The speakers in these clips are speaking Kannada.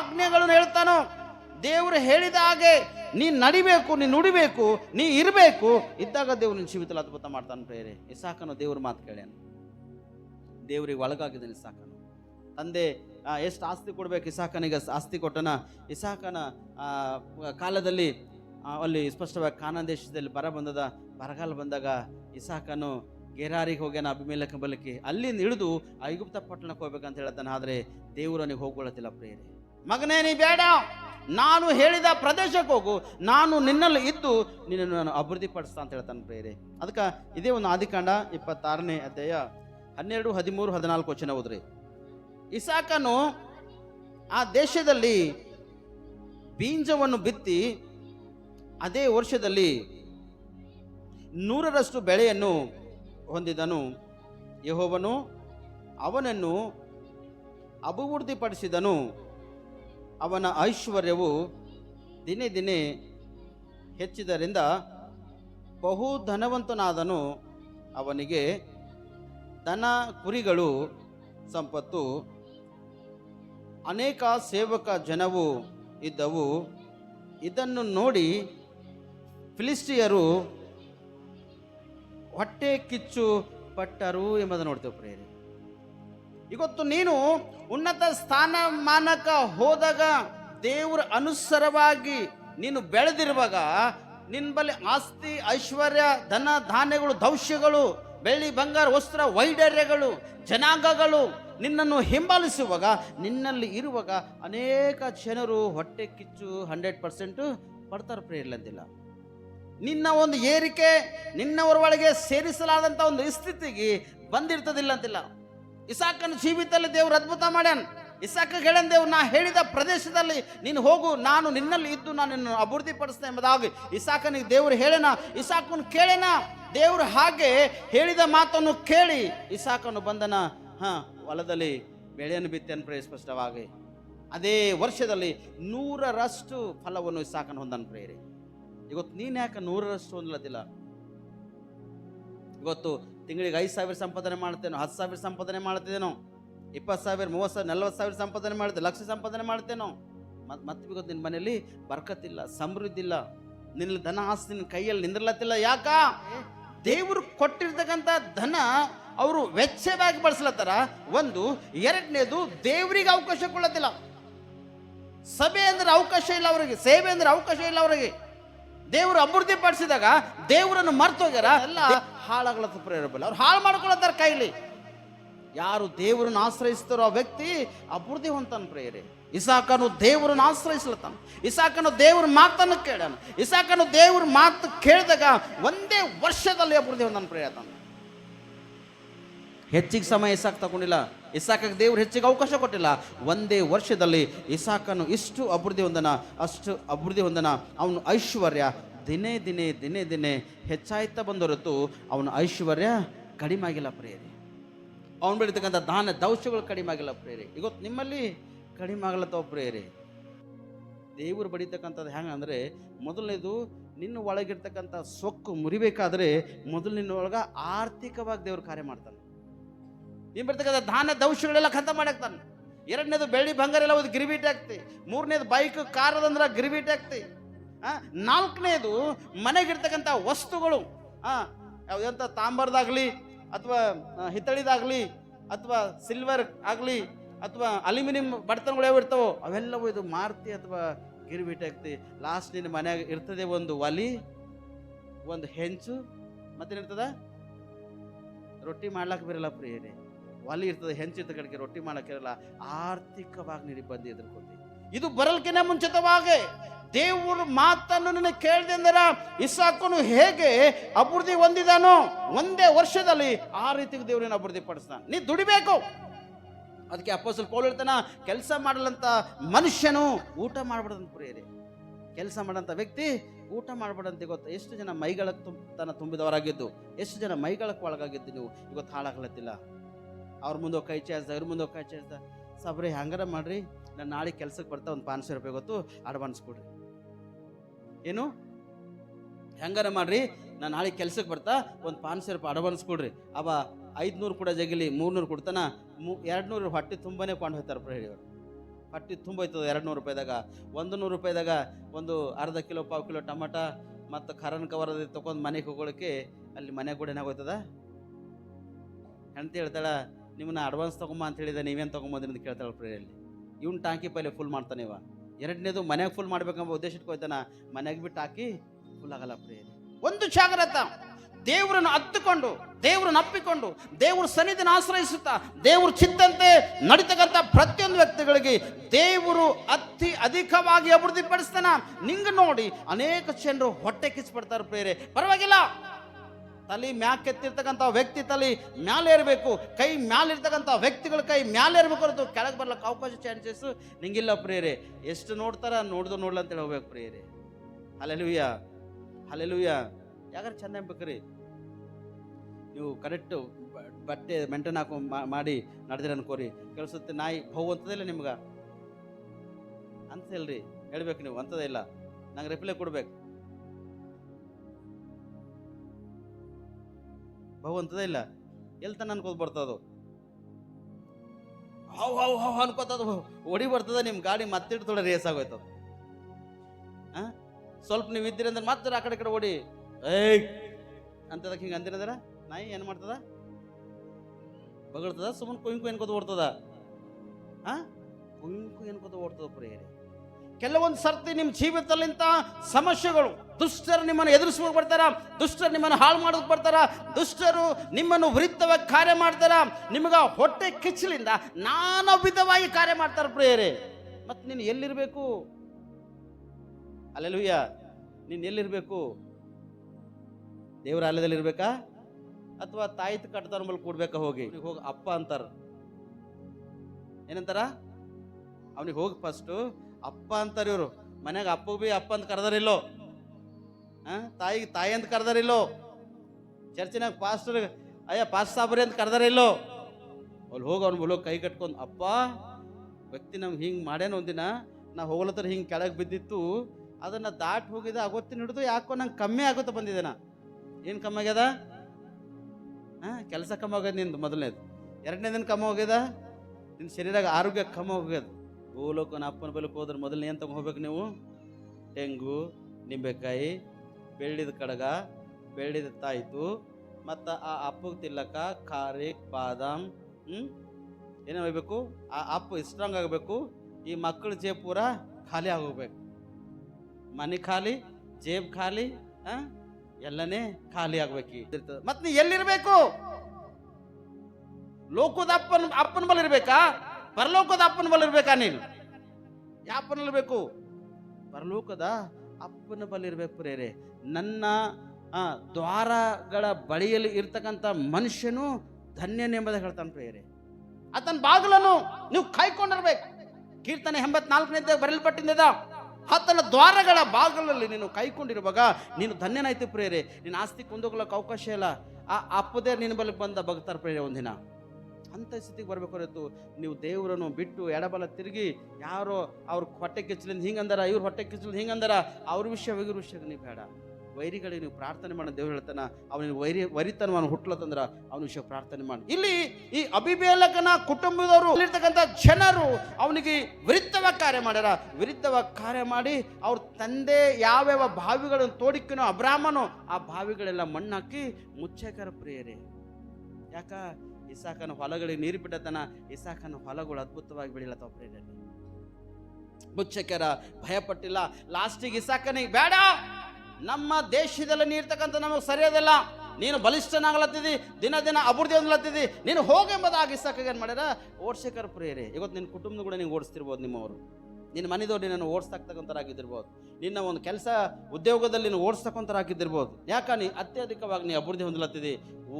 ಆಜ್ಞೆಗಳನ್ನು ಹೇಳ್ತಾನೋ. ದೇವರು ಹೇಳಿದ ಹಾಗೆ ನೀ ನಡಿಬೇಕು, ನೀ ನುಡಿಬೇಕು, ನೀ ಇರಬೇಕು. ಇದ್ದಾಗ ದೇವ್ರು ನಿನ್ನ ಜೀವಿತದಲ್ಲಿ ಅದ್ಭುತ ಮಾಡ್ತಾನೆ ಪ್ರೇರೆ ಇಸಾಕನು ದೇವ್ರ ಮಾತು ಕೇಳ್ಯಾನ. ದೇವ್ರಿಗೆ ಒಳಗಾಗಿದ್ದಾನೆ ಇಸಾಕನು. ತಂದೆ ಎಷ್ಟು ಆಸ್ತಿ ಕೊಡ್ಬೇಕು? ಇಸಾಕನಿಗೆ ಆಸ್ತಿ ಕೊಟ್ಟನ. ಇಸಾಕನ ಕಾಲದಲ್ಲಿ ಅಲ್ಲಿ ಸ್ಪಷ್ಟವಾಗಿ ಕಾನಾ ದೇಶದಲ್ಲಿ ಬರ ಬಂದದ. ಬರಗಾಲ ಬಂದಾಗ ಇಸಾಕನು ಗೆರಾರಿಗೆ ಹೋಗ್ಯಾನ ಅಭಿಮೇಲಕ ಬಲಕ್ಕೆ. ಅಲ್ಲಿಂದ ಇಳಿದು ಐಗುಪ್ತ ಪಟ್ಟಣಕ್ಕೆ ಹೋಗ್ಬೇಕಂತ ಹೇಳ್ತಾನೆ. ಆದರೆ ದೇವರು ಅವನಿಗೆ ಹೋಗ್ಕೊಳ್ಳತ್ತಿಲ್ಲ ಪ್ರೇರೆ ಮಗನೇ, ನೀ ಬೇಡ. ನಾನು ಹೇಳಿದ ಪ್ರದೇಶಕ್ಕೆ ಹೋಗು. ನಾನು ನಿನ್ನಲ್ಲಿ ಇದ್ದು ನಿನ್ನನ್ನು ನಾನು ಅಭಿವೃದ್ಧಿಪಡಿಸ್ತಾ ಅಂತ ಹೇಳ್ತಾನೆ ಪ್ರೇರೆ ಅದಕ್ಕೆ ಇದೇ ಒಂದು ಆದಿಕಾಂಡ ಇಪ್ಪತ್ತಾರನೇ ಅಧ್ಯಾಯ ಹನ್ನೆರಡು, ಹದಿಮೂರು, ಹದಿನಾಲ್ಕು ವಚನ ಹೋದ್ರಿ ಇಸಾಕನು ಆ ದೇಶದಲ್ಲಿ ಬೀಜವನ್ನು ಬಿತ್ತಿ ಅದೇ ವರ್ಷದಲ್ಲಿ ನೂರರಷ್ಟು ಬೆಳೆಯನ್ನು ಹೊಂದಿದನು. ಯಹೋವನು ಅವನನ್ನು ಅಭಿವೃದ್ಧಿಪಡಿಸಿದನು. ಅವನ ಐಶ್ವರ್ಯವು ದಿನೇ ದಿನೇ ಹೆಚ್ಚಿದರಿಂದ ಬಹು ಧನವಂತನಾದನು ಅವನಿಗೆ ದನ, ಕುರಿಗಳು, ಸಂಪತ್ತು, ಅನೇಕ ಸೇವಕ ಜನವು ಇದ್ದವು. ಇದನ್ನು ನೋಡಿ ಫಿಲಿಸ್ಟಿಯರು ಹೊಟ್ಟೆ ಕಿಚ್ಚು ಪಟ್ಟರು ಎಂಬುದನ್ನು ನೋಡ್ತೇವೆ ಪ್ರೇರಿ ಇವತ್ತು ನೀನು ಉನ್ನತ ಸ್ಥಾನಮಾನಕ ಹೋದಾಗ ದೇವರ ಅನುಸರವಾಗಿ ನೀನು ಬೆಳೆದಿರುವಾಗ ನಿನ್ನ ಬಳಿ ಆಸ್ತಿ, ಐಶ್ವರ್ಯ, ಧನ, ಧಾನ್ಯಗಳು ದೌಶ್ಯಗಳು ಬೆಳ್ಳಿ, ಬಂಗಾರ, ವಸ್ತ್ರ ವೈಡರ್ಯಗಳು ಜನಾಂಗಗಳು ನಿನ್ನನ್ನು ಹಿಂಬಾಲಿಸುವಾಗ, ನಿನ್ನಲ್ಲಿ ಇರುವಾಗ ಅನೇಕ ಜನರು ಹೊಟ್ಟೆ ಕಿಚ್ಚು ಹಂಡ್ರೆಡ್ ಪರ್ಸೆಂಟು ಪಡ್ತಾರೆ ಪ್ರೇರ್ಲಂತಿಲ್ಲ ನಿನ್ನ ಒಂದು ಏರಿಕೆ ನಿನ್ನವರ ಒಳಗೆ ಸೇರಿಸಲಾದಂಥ ಒಂದು ಸ್ಥಿತಿಗೆ ಬಂದಿರ್ತದಿಲ್ಲ ಅಂತಿಲ್ಲ. ಇಸಾಕನ ಜೀವಿತದಲ್ಲಿ ದೇವ್ರು ಅದ್ಭುತ ಮಾಡ್ಯಾನ. ಇಸಾಕ ಹೇಳನ್ ದೇವ್ರು, ನಾ ಹೇಳಿದ ಪ್ರದೇಶದಲ್ಲಿ ನೀನು ಹೋಗು, ನಾನು ನಿನ್ನಲ್ಲಿ ಇದ್ದು ನಾನು ನಿನ್ನನ್ನು ಅಭಿವೃದ್ಧಿ ಪಡಿಸ್ತೇನೆ ಎಂಬುದಾಗಿ. ಇಸಾಕನಿಗೆ ದೇವ್ರು ಹೇಳೇನ ಇಸಾಕನ್ ಕೇಳೇನ ದೇವ್ರು ಹಾಗೆ ಹೇಳಿದ ಮಾತನ್ನು ಕೇಳಿ. ಇಸಾಕನು ಬಂದನ, ಹ, ಹೊಲದಲ್ಲಿ ಬೆಳೆಯನ್ನು ಬಿತ್ತೇನು ಪ್ರೇ ಸ್ಪಷ್ಟವಾಗಿ. ಅದೇ ವರ್ಷದಲ್ಲಿ ನೂರರಷ್ಟು ಫಲವನ್ನು ಇಸಾಕನ ಹೊಂದನ್ ಪ್ರೇರಿ ಇವತ್ತು ನೀನು ಯಾಕೆ ನೂರರಷ್ಟು ಹೊಂದಲತ್ತಿಲ್ಲ ಇವತ್ತು ತಿಂಗಳಿಗೆ ಐದು ಸಾವಿರ ಸಂಪಾದನೆ ಮಾಡ್ತೇನೋ, ಹತ್ತು ಸಾವಿರ ಸಂಪಾದನೆ ಮಾಡ್ತಿದ್ದೇನೋ ಇಪ್ಪತ್ತು ಸಾವಿರ, ಮೂವತ್ತು ಸಾವಿರ, ನಲ್ವತ್ತು ಸಾವಿರ ಸಂಪಾದನೆ ಮಾಡ್ತೇವೆ ಲಕ್ಷ ಸಂಪಾದನೆ ಮಾಡ್ತೇನೋ. ಮತ್ತೆ ಮತ್ತೆ ಬಿಗೋದು ನಿನ್ನ ಮನೆಯಲ್ಲಿ ಬರ್ಕತ್ತಿಲ್ಲ ಸಮೃದ್ಧಿ ಇಲ್ಲ ನಿನ್ನ ಧನ ಆಸ್ತಿ ನಿನ್ನ ಕೈಯಲ್ಲಿ ನಿಂದಿರ್ಲತ್ತಿಲ್ಲ. ಯಾಕ? ದೇವರು ಕೊಟ್ಟಿರ್ತಕ್ಕಂಥ ಧನ ಅವರು ವೆಚ್ಚವಾಗಿ ಬಳಸ್ಲತ್ತಾರ. ಒಂದು, ಎರಡನೇದು ದೇವರಿಗೆ ಅವಕಾಶ ಕೊಡತ್ತಿಲ್ಲ ಸಭೆ ಅಂದ್ರೆ ಅವಕಾಶ ಇಲ್ಲ ಅವರಿಗೆ, ಸೇವೆ ಅಂದ್ರೆ ಅವಕಾಶ ಇಲ್ಲ ಅವರಿಗೆ. ದೇವರು ಅಭಿವೃದ್ಧಿ ಪಡಿಸಿದಾಗ ದೇವರನ್ನು ಮರ್ತೋಗ್ಯಾರ ಎಲ್ಲ ಹಾಳಾಗ್ಲತ್ತ ಪ್ರೇರಬಲ್ಲ ಅವ್ರು ಹಾಳು ಮಾಡ್ಕೊಳತ್ತಾರ ಕೈಲಿ. ಯಾರು ದೇವರನ್ನು ಆಶ್ರಯಿಸ್ತಾರೋ ಆ ವ್ಯಕ್ತಿ ಅಭಿವೃದ್ಧಿ ಹೊಂತಾನ ಪ್ರೇರೆ ಇಸಾಕನು ದೇವರನ್ನು ಆಶ್ರಯಿಸ್ಲತ್ತಾನ. ಇಸಾಕನು ದೇವ್ರ ಮಾತನ್ನು ಕೇಳ ಇಸಾಕನು ದೇವ್ರ ಮಾತು ಕೇಳಿದಾಗ ಒಂದೇ ವರ್ಷದಲ್ಲಿ ಅಭಿವೃದ್ಧಿ ಹೊಂದಾನ ಪ್ರೇರತಾನ ಹೆಚ್ಚಿಗೆ ಸಮಯ ಇಸಾಕ್ ತಗೊಂಡಿಲ್ಲ. ಇಸಾಕಕ್ಕೆ ದೇವರು ಹೆಚ್ಚಿಗೆ ಅವಕಾಶ ಕೊಟ್ಟಿಲ್ಲ. ಒಂದೇ ವರ್ಷದಲ್ಲಿ ಇಸಾಕನು ಇಷ್ಟು ಅಭಿವೃದ್ಧಿ ಹೊಂದನ, ಅಷ್ಟು ಅಭಿವೃದ್ಧಿ ಹೊಂದನ. ಅವನ ಐಶ್ವರ್ಯ ದಿನೇ ದಿನೇ ದಿನೇ ದಿನೇ ಹೆಚ್ಚಾಯ್ತಾ ಬಂದೊರತು ಅವನ ಐಶ್ವರ್ಯ ಕಡಿಮೆ ಆಗಿಲ್ಲ ಪ್ರೇರಿ ಅವನು ಬೆಳೀತಕ್ಕಂಥ ದಾನ ದೌಶ್ಯಗಳು ಕಡಿಮೆ ಆಗಿಲ್ಲ ಪ್ರೇರಿ ಇವತ್ತು ನಿಮ್ಮಲ್ಲಿ ಕಡಿಮೆ ಆಗ್ಲತ್ತವ ಪ್ರೇರಿ ದೇವರು ಬಡಿತಕ್ಕಂಥದ್ದು ಹೆಂಗೆ ಅಂದರೆ ಮೊದಲನೇದು ನಿನ್ನ ಒಳಗಿರ್ತಕ್ಕಂಥ ಸೊಕ್ಕು ಮುರಿಬೇಕಾದ್ರೆ ಮೊದಲು ನಿನ್ನ ಒಳಗೆ ಆರ್ಥಿಕವಾಗಿ ದೇವರು ಕಾರ್ಯ ಮಾಡ್ತಾನೆ. ನೀನು ಬರ್ತಕ್ಕಂಥ ದಾನ ದೌಶ್ಯಗಳೆಲ್ಲ ಖಂತ ಮಾಡಾಕ್ತಾನೆ ಎರಡನೇದು ಬೆಳ್ಳಿ ಬಂಗಾರ ಎಲ್ಲ ಒಂದು ಗಿರಿಬೀಟ್ ಆಗ್ತಿ ಮೂರನೇದು ಬೈಕ್ ಕಾರದಂದ್ರೆ ಗಿರಿಬೀಟ್ ಆಗ್ತಿ ಆ, ನಾಲ್ಕನೇದು ಮನೆಗಿರ್ತಕ್ಕಂಥ ವಸ್ತುಗಳು. ಆ ಯಾವುದಂತ ತಾಂಬರ್ದಾಗಲಿ ಅಥವಾ ಹಿತ್ತಳಿದಾಗಲಿ ಅಥವಾ ಸಿಲ್ವರ್ ಆಗಲಿ ಅಥವಾ ಅಲ್ಯೂಮಿನಿಯಂ ಬಡತನಗಳು ಯಾವ ಇರ್ತಾವೋ ಅವೆಲ್ಲವೂ ಇದು ಮಾರ್ತಿ ಅಥವಾ ಗಿರಿಬೀಟ್ ಆಗ್ತಿ ಲಾಸ್ಟ್ ನಿನ್ನ ಮನ್ಯಾಗ ಇರ್ತದೆ ಒಂದು ಒಲಿ, ಒಂದು ಹೆಂಚು ಮತ್ತೇನಿರ್ತದ ರೊಟ್ಟಿ ಮಾಡ್ಲಾಕ ಬರಲ್ಲ ಪ್ರಿಯರೇ. ಒಲಿ ಇರ್ತದೆ ಹೆಂಚಿದ ಕಡೆಗೆ ರೊಟ್ಟಿ ಮಾಡೋಕ್ಕಿರಲ್ಲ ಆರ್ಥಿಕವಾಗಿ ನೀಡಿ ಬಂದು ಎದುರ್ಕೊಂಡಿ ಇದು ಬರಲ್ಕಿನ ಮುಂಚಿತವಾಗಿ. ದೇವರು ಮಾತನ್ನು ನಿನಗೆ ಕೇಳಿದೆ ಅಂದ್ರೆ, ಇಸಾಕನು ಹೇಗೆ ಅಭಿವೃದ್ಧಿ ಹೊಂದಿದಾನೋ, ಒಂದೇ ವರ್ಷದಲ್ಲಿ ಆ ರೀತಿ ದೇವರನ್ನ ಅಭಿವೃದ್ಧಿ ಪಡಿಸ್ತಾನೆ. ನೀ ದುಡಿಬೇಕು. ಅದಕ್ಕೆ ಅಪ್ಪಸಲ್ ಪೌಲ್ ಹೇಳ್ತಾನ, ಕೆಲಸ ಮಾಡಲಂತ ಮನುಷ್ಯನು ಊಟ ಮಾಡ್ಬಿಡದಂತ ಪ್ರಿಯರಿ. ಕೆಲಸ ಮಾಡಂತ ವ್ಯಕ್ತಿ ಊಟ ಮಾಡ್ಬೇಡಂತ ಗೊತ್ತ, ಎಷ್ಟು ಜನ ಮೈಗಳ ತುಂಬ ತುಂಬಿದವರಾಗಿದ್ದು, ಎಷ್ಟು ಜನ ಮೈಗಳಕ್ಕೆ ಒಳಗಾಗಿದ್ದು ನೀವು, ಇವತ್ತು ಹಾಳಾಗ್ಲತ್ತಿಲ್ಲ. ಅವ್ರ ಮುಂದೆ ಕೈ ಚಾಚ್ದ ಇವ್ರ ಮುಂದೆ ಕೈ ಚಾಚ್ದ ಸಬ್ರಿ, ಹಂಗಾರ ಮಾಡ್ರಿ ನಾನು ನಾಳೆ ಕೆಲ್ಸಕ್ಕೆ ಬರ್ತಾ ಒಂದು ಪಾನ್ಸೋ ರೂಪಾಯಿ ಗೊತ್ತು ಅಡ್ವಾನ್ಸ್ ಕೊಡ್ರಿ. ಏನು? ಹೆಂಗಾರ ಮಾಡ್ರಿ ನಾನು ನಾಳೆ ಕೆಲ್ಸಕ್ಕೆ ಬರ್ತಾ ಒಂದು ಪಾನ್ಸೋ ರೂಪಾಯಿ ಅಡ್ವಾನ್ಸ್ ಕೊಡ್ರಿ. ಅವ ಐದುನೂರು ಕೂಡ ಜಗಿಲಿ, ಮೂರ್ನೂರು ಕೊಡ್ತಾನ, ಮೂ ಎರಡು ನೂರು ಹೊಟ್ಟೆ ತುಂಬನೇ ಕೊಂಡು ಹೋಗ್ತಾರೆ ಪ್ರೇರಿ ಹೊಟ್ಟೆ ತುಂಬ ಹೋಯ್ತದ ಎರಡು ನೂರು ರೂಪಾಯಿದಾಗ. ಒಂದು ನೂರು ರೂಪಾಯಿದಾಗ ಒಂದು ಅರ್ಧ ಕಿಲೋ, ಪಾವು ಕಿಲೋ ಟಮಾಟ ಮತ್ತು ಖರನ್ ಕವರ್ ತೊಗೊಂಡು ಮನೆಗೆ ಹೋಗೋಳಕ್ಕೆ ಅಲ್ಲಿ ಮನೆ ಕೂಡ ಏನಾಗೋಯ್ತದ ಹೆಂಡತಿ ಹೇಳ್ತಾಳ ನಿಮ್ಮನ್ನ ಅಡ್ವಾನ್ಸ್ ತೊಗೊಂಬ ಅಂತ ಹೇಳಿದ ನೀವೇನು ತೊಗೊಂಬಂದ್ರಿ ಅಂತ ಕೇಳ್ತಾಳೆ ಪ್ರೇಯಲ್ಲಿ ಇವ್ನು ಟಾಂಕಿ ಪೈಲೆ ಫುಲ್ ಮಾಡ್ತಾನೆ ಇವ. ಎರಡನೇದು ಮನೆಗೆ ಫುಲ್ ಮಾಡ್ಬೇಕಂಬ ಉದ್ದೇಶ ಇಟ್ಕೊಯ್ತಾನ ಮನೆಗೆ ಬಿಟ್ಟು ಹಾಕಿ ಫುಲ್ ಆಗಲ್ಲ ಪ್ರೇಯಲ್ಲಿ ಒಂದು ಜಾಗ್ರತ. ದೇವರನ್ನು ಹತ್ತುಕೊಂಡು ದೇವರನ್ನು ಅಪ್ಪಿಕೊಂಡು, ದೇವ್ರ ಸನ್ನಿಧಿನ ಆಶ್ರಯಿಸುತ್ತಾ, ದೇವ್ರ ಚಿತ್ತಂತೆ ನಡೀತಕ್ಕಂಥ ಪ್ರತಿಯೊಂದು ವ್ಯಕ್ತಿಗಳಿಗೆ ದೇವರು ಅತಿ ಅಧಿಕವಾಗಿ ಅಭಿವೃದ್ಧಿಪಡಿಸ್ತಾನ. ನಿಂಗೆ ನೋಡಿ ಅನೇಕ ಜನರು ಹೊಟ್ಟೆ ಕಿಚ್ಚಿಬಿಡ್ತಾರೆ ಪ್ರೇರೆ ಪರವಾಗಿಲ್ಲ. ತಲೆ ಮ್ಯಾಕ್ ಎತ್ತಿರ್ತಕ್ಕಂಥ ವ್ಯಕ್ತಿ ತಲೆ ಮ್ಯಾಲೆ ಇರಬೇಕು ಕೈ ಮ್ಯಾಲೆ ಇರ್ತಕ್ಕಂಥ ವ್ಯಕ್ತಿಗಳ ಕೈ ಮ್ಯಾಲೆ ಇರಬೇಕು ಹೊರತು ಕೆಳಗೆ ಬರ್ಲಕ್ಕೆ ಅವಕಾಶ ಚಾನ್ಸಸ್ ನಿಂಗಿಲ್ಲ ಪ್ರೇರೆ ಎಷ್ಟು ನೋಡ್ತಾರ ನೋಡ್ದು ನೋಡ್ಲ ಅಂತೇಳಿ ಹೋಗ್ಬೇಕು ಪ್ರೇರೆ ಅಲ್ಲೆಲುಯ್ಯ ಅಲ್ಲೆಲುಯ್ಯ ಯಾಕಂದ್ರೆ ಚಂದ ಬೇಕ್ರಿ? ನೀವು ಕರೆಕ್ಟು ಬಟ್ಟೆ ಮೆಂಟೇನ್ ಹಾಕೊ ಮಾಡಿ ನಡೆದಿರ ಅನ್ಕೋರಿ. ಕೆಲಸತ್ತೆ ನಾಯಿ ಭೌ ಅಂತದಿಲ್ಲ ನಿಮ್ಗೆ? ಹೇಳ್ರಿ. ಹೇಳ್ಬೇಕು ನೀವು, ಅಂತದೇ ಇಲ್ಲ. ನಂಗೆ ರಿಪ್ಲೈ ಕೊಡ್ಬೇಕು. ಅಂತದೇ ಇಲ್ಲ. ಎಲ್ಲಿ ತನ ಅನ್ಕೋದ್ ಬರ್ತದ ಹೌ ಹೌ ಹೌ ಅನ್ಕೋತದ ಓಡಿ ಬರ್ತದ ನಿಮ್ಮ ಗಾಡಿ ಮತ್ತಿಟ್ಟು ಥೋಡೆ ರೇಸ್ ಆಗೋಯ್ತದ ಆ? ಸ್ವಲ್ಪ ನೀವು ಇದ್ದೀರಿ ಅಂದ್ರೆ ಮತ್ತೆ ಆ ಕಡೆ ಕಡೆ ಓಡಿ. ಏಯ್! ಅಂತದಕ್ಕೆ ಹಿಂಗೆ ಅಂದಿರಂದ್ರ ನಾಯಿ ಏನು ಮಾಡ್ತದ? ಬಗಳ್ತದ? ಸುಮ್ಮನೆ ಕುಯ್ಕು ಏನ್ಕೋತ ಓಡ್ತದ? ಹಾಂ ಕುಯ್ಕು ಏನ್ಕೋತ ಓಡ್ತದ ಪ್ರಿಯರೇ ಕೆಲವೊಂದು ಸರ್ತಿ ನಿಮ್ಮ ಜೀವಿತದಲ್ಲಿಂತ ಸಮಸ್ಯೆಗಳು, ದುಷ್ಟರು ನಿಮ್ಮನ್ನು ಎದುರಿಸ್ಬೇಕು ಬರ್ತಾರ, ದುಷ್ಟರು ನಿಮ್ಮನ್ನು ಹಾಳು ಮಾಡೋಕೆ ಬರ್ತಾರ, ದುಷ್ಟರು ನಿಮ್ಮನ್ನು ವೃತ್ತವಾಗಿ ಕಾರ್ಯ ಮಾಡ್ತಾರ, ನಿಮಗ ಹೊಟ್ಟೆ ಕಿಚ್ಚಲಿಂದ ನಾನಾ ವಿಧವಾಗಿ ಕಾರ್ಯ ಮಾಡ್ತಾರೆ ಪ್ರಿಯರೇ. ಮತ್ತು ನೀನು ಎಲ್ಲಿರಬೇಕು? ಅಲ್ಲೆಲ್ಲೂಯ್ಯ ನೀನು ಎಲ್ಲಿರಬೇಕು? ದೇವರ ಆಲಯದಲ್ಲಿ ಇರ್ಬೇಕಾ? ಅಥವಾ ತಾಯಿತ ಕಟ್ತಾರ ಮೇಲೆ ಕೂಡ್ಬೇಕಾ ಹೋಗಿ? ಹೋಗಿ ಅಪ್ಪ ಅಂತಾರ. ಏನಂತಾರ? ಅವನಿಗೆ ಹೋಗಿ ಫಸ್ಟು ಅಪ್ಪ ಅಂತಾರೆ ಇವರು. ಮನ್ಯಾಗ ಅಪ್ಪ ಬಿ ಅಪ್ಪ ಅಂತ ಕರೆದಾರಿಲ್ಲೋ? ಆ? ತಾಯಿಗೆ ತಾಯಿ ಅಂತ ಕರೆದಾರಿಲ್ಲೋ? ಚರ್ಚಿನಾಗ ಪಾಸ್ಟರ್ ಅಯ್ಯ ಪಾಸ್ ಸಾಬ್ರಿ ಅಂತ ಕರೆದಾರಿಲ್ಲೋ? ಅಲ್ಲಿ ಹೋಗಿ ಅವ್ನು ಬಲೋ ಕೈ ಕಟ್ಕೊಂಡು, ಅಪ್ಪ, ವ್ಯಕ್ತಿ ನಮ್ಗೆ ಹಿಂಗೆ ಮಾಡ್ಯಾನ ಒಂದಿನ, ನಾ ಹೋಗ್ಲತ್ತರ ಹಿಂಗೆ ಕೆಳಗೆ ಬಿದ್ದಿತ್ತು, ಅದನ್ನ ದಾಟ್ ಹೋಗಿದ ಅವತ್ತಿನ ಹಿಡಿದು ಯಾಕೋ ನಂಗೆ ಕಮ್ಮಿ ಆಗುತ್ತೆ ಬಂದಿದ್ದೆ ನಾ. ಏನು ಕಮ್ಮಿ ಆಗ್ಯದ? ಹಾಂ ಕೆಲಸ ಕಮ್ಮಿ ಆಗ್ಯದ ನಿಂದು ಮೊದಲನೇದು. ಎರಡನೇ ದಿನ ಕಮ್ಮಿ ಹೋಗ್ಯದ ನಿನ್ನ ಶರೀರಾಗ ಆರೋಗ್ಯ ಕಮ್ಮಿ ಹೋಗ್ಯದ ಭೂಲೋಕನ ಅಪ್ಪನ ಬಲಕ್ಕೆ ಹೋದ್ರೆ ಮೊದಲು ಏನು ನೀವು? ತೆಂಗು, ನಿಂಬೆಕಾಯಿ, ಬೆಳ್ಳಿದ ಕಡಗ, ಬೆಳ್ಳಿದ ತಾಯ್ತು, ಮತ್ತು ಆ ಅಪ್ಪಗೆ ತಿಲ್ಲಕ ಖಾರಿ, ಬಾದಾಮ್ ಹ್ಞೂ ಏನೇ ಹೋಗ್ಬೇಕು ಆ ಅಪ್ಪು ಸ್ಟ್ರಾಂಗ್ ಆಗಬೇಕು. ಈ ಮಕ್ಕಳ ಜೇಬ್ ಪೂರ ಖಾಲಿ ಆಗೋಗ್ಬೇಕು ಮನೆ ಖಾಲಿ, ಜೇಬ್ ಖಾಲಿ ಹಾಂ ಎಲ್ಲನೇ ಖಾಲಿ ಆಗ್ಬೇಕು. ಮತ್ತೆ ನೀ ಎಲ್ಲಿರ್ಬೇಕು? ಲೋಕದ ಅಪ್ಪನ ಅಪ್ಪನ ಬಲ್ ಇರ್ಬೇಕಾ? ಪರಲೋಕದ ಅಪ್ಪನ ಬಲ್ ಇರ್ಬೇಕಾ ನೀನು ಯಾಪನಲ್ಲಿರ್ಬೇಕು ಪರಲೋಕದ ಅಪ್ಪನ ಬಲ್ ಇರ್ಬೇಕು ಪ್ರೇರೆ. ನನ್ನ ದ್ವಾರಗಳ ಬಳಿಯಲ್ಲಿ ಇರ್ತಕ್ಕಂಥ ಮನುಷ್ಯನು ಧನ್ಯನೆಂಬುದ ಹೇಳ್ತಾನೆ ಪ್ರೇರೆ. ಆತನ ಬಾಗಿಲನ್ನು ನೀವು ಕಾಯ್ಕೊಂಡಿರ್ಬೇಕು. ಕೀರ್ತನೆ ಎಂಬತ್ನಾಲ್ಕನೇ ಬರಲ್ಪಟ್ಟಿದ್ದ ಆತನ ದ್ವಾರಗಳ ಬಾಗಿಲಲ್ಲಿ ನೀನು ಕೈಕೊಂಡಿರುವಾಗ ನೀನು ಧನ್ಯನಾಯ್ತು ಪ್ರೇರೆ. ನಿನ್ನ ಆಸ್ತಿ ಕುಂದೋಗ್ಲಕ್ಕೆ ಅವಕಾಶ ಇಲ್ಲ. ಆ ಅಪ್ಪದೇ ನಿನ್ನ ಬಳಿಗೆ ಬಂದ ಭಕ್ತರ ಪ್ರೇರೆ ಒಂದಿನ. ಅಂಥ ಸ್ಥಿತಿಗೆ ಬರಬೇಕು ಹೊರತು ನೀವು ದೇವರನ್ನು ಬಿಟ್ಟು ಎಡಬಲ ತಿರುಗಿ ಯಾರೋ ಅವ್ರ ಹೊಟ್ಟೆ ಕಿಚ್ಚಲಿಂದ ಹಿಂಗಂದಾರ, ಇವ್ರ ಹೊಟ್ಟೆ ಕಿಚ್ಚಲಿಂದ ಹಿಂಗಂದಾರ, ಅವ್ರ ವಿಷಯ ಇವ್ರ ವಿಷಯ ನೀವು ಬೇಡ. ವೈರಿಗಳಿಗೆ ನೀವು ಪ್ರಾರ್ಥನೆ ಮಾಡೋ ದೇವ್ರು ಹೇಳ್ತಾನೆ ಅವನಿಗೆ ವೈರಿ, ವರಿತನವನ್ನು ಹುಟ್ಲತ್ತಂದ್ರೆ ಅವನ ವಿಷಯ ಪ್ರಾರ್ಥನೆ ಮಾಡಿ. ಇಲ್ಲಿ ಈ ಅಭಿಬೇಲಕನ ಕುಟುಂಬದವರು ಇರ್ತಕ್ಕಂಥ ಜನರು ಅವನಿಗೆ ವಿರುದ್ಧವಾಗಿ ಕಾರ್ಯ ಮಾಡ್ಯಾರ. ವಿರುದ್ಧವಾಗಿ ಕಾರ್ಯ ಮಾಡಿ ಅವ್ರ ತಂದೆ ಯಾವ್ಯಾವ ಬಾವಿಗಳನ್ನು ತೋಡಿಕನೋ ಅಬ್ರಾಹ್ಮನು ಆ ಬಾವಿಗಳೆಲ್ಲ ಮಣ್ಣಾಕಿ ಮುಚ್ಚಕರ ಪ್ರಿಯರೇ. ಯಾಕ? ಇಸಾಕನ ಹೊಲಗಳಿಗೆ ನೀರು ಬಿಟ್ಟತನ ಇಸಾಕನ ಹೊಲಗಳು ಅದ್ಭುತವಾಗಿ ಬೆಳಿಲತ್ತವ ಪ್ರೇರಣೆ ಮುಚ್ಚಕರ ಭಯಪಟ್ಟಿಲ್ಲ. ಲಾಸ್ಟಿಗೆ ಇಸಾಕನಿಗೆ ಬೇಡ. ನಮ್ಮ ದೇಶದಲ್ಲಿ ನೀರ್ತಕ್ಕಂಥ ನಮಗೆ ಸರಿಯೋದಿಲ್ಲ. ನೀನು ಬಲಿಷ್ಠನಾಗ್ಲತ್ತಿದ್ದಿ ದಿನ ದಿನ ಅಭಿವೃದ್ಧಿ ಹೊಂದ್ಲತ್ತಿದ್ದಿ ನೀನು ಹೋಗೆಂಬುದಾಗಿ ಇಸಾಕಾಗ ಏನು ಮಾಡ್ಯಾರ? ಓಡ್ಸಕರ ಪ್ರೇರೆ ಇವತ್ತು ನಿನ್ನ ಕುಟುಂಬದ ಕೂಡ ನೀವು ಓಡಿಸ್ತಿರ್ಬೋದು ನಿಮ್ಮವರು. ನಿನ್ನ ಮನೆದವ್ರು ನಿನ್ನನ್ನು ಓಡಿಸ್ತಕ್ಕಂಥರಾಗಿದ್ದಿರ್ಬೋದು ನಿನ್ನ ಒಂದು ಕೆಲಸ ಉದ್ಯೋಗದಲ್ಲಿ ನೀನು ಓಡಿಸ್ತಕ್ಕಂಥರಾಗಿದ್ದಿರ್ಬೋದು ಯಾಕೆ ನೀ ಅತ್ಯಧಿಕವಾಗಿ ನೀ ಅಭಿವೃದ್ಧಿ ಹೊಂದಲತ್ತಿದ್ದಿ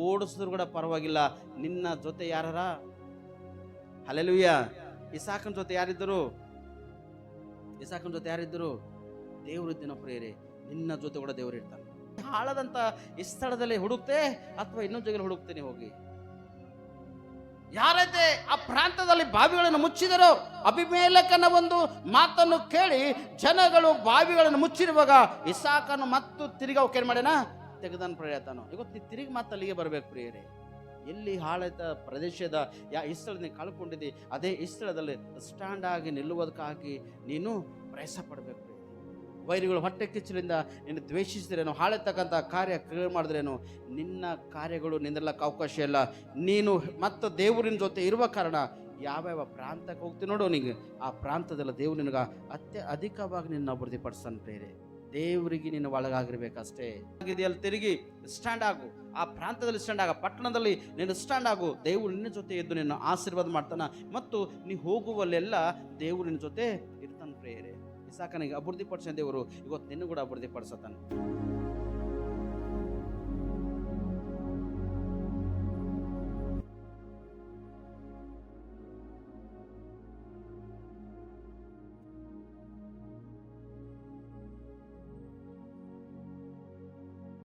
ಓಡಿಸಿದ್ರು ಕೂಡ ಪರವಾಗಿಲ್ಲ. ನಿನ್ನ ಜೊತೆ ಯಾರ ಅಲೆಲುಯ್ಯ ಇಸಾಕನ ಜೊತೆ ಯಾರಿದ್ದರು? ಇಸಾಕನ ಜೊತೆ ಯಾರಿದ್ದರು? ದೇವರು ಇದ್ದಿನ ಪ್ರೇರೆ ನಿನ್ನ ಜೊತೆ ಕೂಡ ದೇವರು ಇರ್ತಾನೆ. ಹಾಳದಂತ ಈ ಸ್ಥಳದಲ್ಲಿ ಹುಡುಕ್ತೆ ಅಥವಾ ಇನ್ನೊಂದು ಜಾಗದಲ್ಲಿ ಹುಡುಕ್ತೇನೆ ಹೋಗಿ? ಯಾರೈತೆ ಆ ಪ್ರಾಂತದಲ್ಲಿ ಬಾವಿಗಳನ್ನು ಮುಚ್ಚಿದರೋ ಅಭಿಮೇಲಕನ ಒಂದು ಮಾತನ್ನು ಕೇಳಿ ಜನಗಳು ಬಾವಿಗಳನ್ನು ಮುಚ್ಚಿರುವಾಗ ಇಸಾಕನು ಮತ್ತು ತಿರುಗಿ ಅವಕ್ಕೇನು ಮಾಡ್ಯಾನ? ತೆಗೆದನ್ ಪ್ರಯತ್ನ ಇವತ್ತು ತಿರುಗಿ ಮತ್ತೆ ಅಲ್ಲಿಗೆ ಬರ್ಬೇಕು ಪ್ರಿಯರೇ. ಎಲ್ಲಿ ಹಾಳಾದ ಪ್ರದೇಶದ ಯಾ ಇಸ್ತಳ ನೀನು ಕಳ್ಕೊಂಡಿದ್ದಿ, ಅದೇ ಈ ಸ್ಥಳದಲ್ಲಿ ಸ್ಟ್ಯಾಂಡ್ ಆಗಿ ನಿಲ್ಲುವುದಕ್ಕಾಗಿ ನೀನು ಪ್ರಯಾಸ ಪಡಬೇಕು ವೈರಿಗಳು ಹೊಟ್ಟೆ ಕಿಚ್ಚಲಿಂದ ನಿನ್ನ ದ್ವೇಷಿಸಿದ್ರೇನು? ಹಾಳೆತಕ್ಕಂಥ ಕಾರ್ಯ ಕ್ರಿಯೆ ಮಾಡಿದ್ರೇನು? ನಿನ್ನ ಕಾರ್ಯಗಳು ನಿಂದಲಕ್ಕೆ ಅವಕಾಶ ಇಲ್ಲ. ನೀನು ಮತ್ತು ದೇವರಿನ ಜೊತೆ ಇರುವ ಕಾರಣ ಯಾವ್ಯಾವ ಪ್ರಾಂತಕ್ಕೆ ಹೋಗ್ತೀನಿ ನೋಡು ನಿನಗೆ ಆ ಪ್ರಾಂತದಲ್ಲ ದೇವ್ರು ನಿನಗೆ ಅತ್ಯ ಅಧಿಕವಾಗಿ ನಿನ್ನ ಪ್ರೇರೆ ದೇವರಿಗೆ ನೀನು ಒಳಗಾಗಿರ್ಬೇಕಷ್ಟೇ. ಇದೆಯಲ್ಲಿ ತಿರುಗಿ ಸ್ಟ್ಯಾಂಡ್ ಆಗು. ಆ ಪ್ರಾಂತದಲ್ಲಿ ಸ್ಟ್ಯಾಂಡ್ ಆಗ, ಪಟ್ಟಣದಲ್ಲಿ ನೀನು ಸ್ಟ್ಯಾಂಡ್ ಆಗು. ದೇವರು ನಿನ್ನ ಜೊತೆ ಇದ್ದು ನಿನ್ನ ಆಶೀರ್ವಾದ ಮಾಡ್ತಾನೆ. ಮತ್ತು ನೀ ಹೋಗುವಲ್ಲೆಲ್ಲ ದೇವರು ನಿನ್ನ ಜೊತೆ ಇರ್ತಾನೆ ಪ್ರೇರೆ ಇಸಾಕನಿಗೆ ಅಭಿವೃದ್ಧಿಪಡಿಸಿದ ದೇವರು ಇವತ್ತು ನಿನ್ನೂ ಕೂಡ ಅಭಿವೃದ್ಧಿಪಡಿಸತಾನೆ